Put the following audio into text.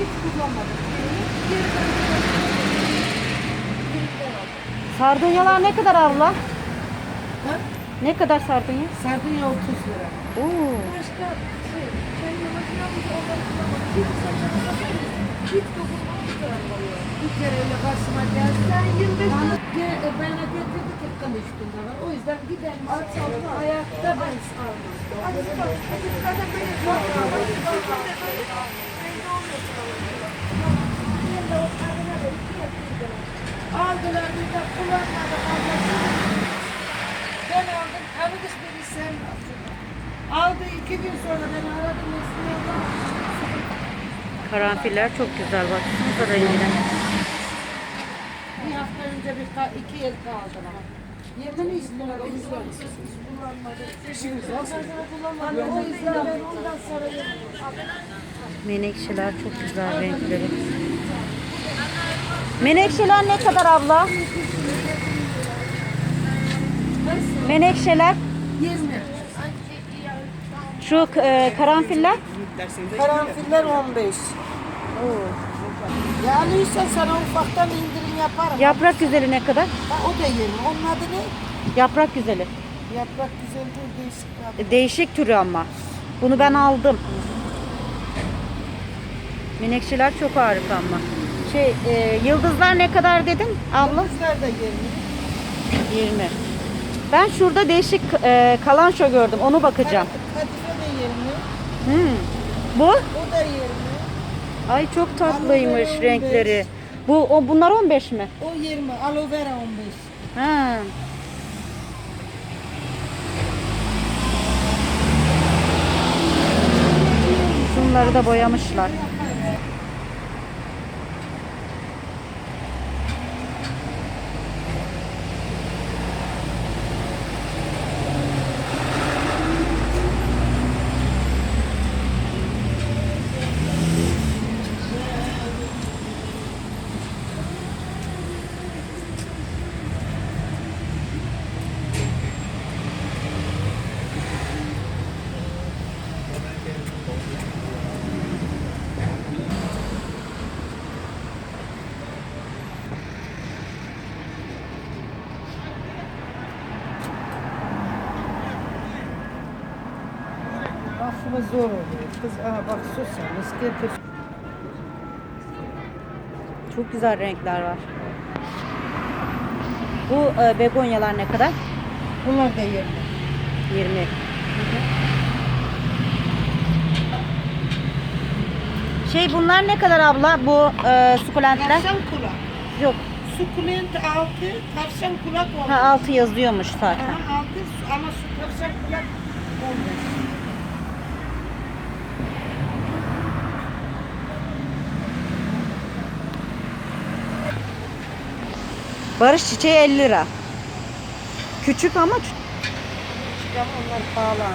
Hiç kullanmadım. Aldım. Sardunyalar ne kadar abla? Ha? Ne kadar sardunya? Sardunya 30 lira. Oo. Başka şey, kendi makinamızı onları kullanmadım. Hiç saçma Hiç dokunmamış kadar oluyor. Bir kere öyle karşıma geldi. Ben 25 lira. E, Bana getirdi tıkkın üstünde var. O yüzden gidelim. Alma. Ayakta ben almam. Hadi bak. Hadi zaten böyle çok Aldılar bir de kullanmadı. Ben aldım. Arkadaş beni sevmez. Aldı iki gün sonra beni aradı. Nesli'ye Karanfiller çok güzel baksanıza rengine. Önce bir ka- iki el kaldı bana. Yemin istiyorlar. O yüzden kullanmadı. Ondan sonra kullanmadı. O yüzden ben ondan sonra yemin. Menekşeler çok güzel renkleri. Menekşeler ne kadar abla? Menekşeler. 20. Şu e, karanfiller. Karanfiller 15. Ya alıyorsan sana ufaktan indirim yaparım. Yaprak güzeli ne kadar? Ha, o da 20. Onun adı ne? Yaprak güzeli. Yaprak güzel değil değişik bir adı. E, Değişik türü ama. Bunu ben aldım. Menekşeler çok harika ama. Şey, e, yıldızlar ne kadar dedin abla? Kızlar da 20. 20. Ben şurada değişik e, kalanço gördüm. Onu bakacağım. Kadife de 20. Hmm. Bu? O da 20. Ay çok tatlıymış renkleri. Bu o bunlar 15 mi? O 20. Aloe vera 15. Ha. Şunları da boyamışlar. Lafımı zor oluyor. Kız aha bak sus sen. Getir. Çok güzel renkler var. Bu e, begonyalar ne kadar? Bunlar da 20. 20. Şey bunlar ne kadar abla? Bu e, sukulentler? Tavşan kulak. Yok. Sukulent 6, tavşan kulak 10. Ha altı yazıyormuş zaten. Aha, 6 ama su tavşan kulak 15. Barış çiçeği 50 lira. Küçük ama ç- Ama onlar pahalı.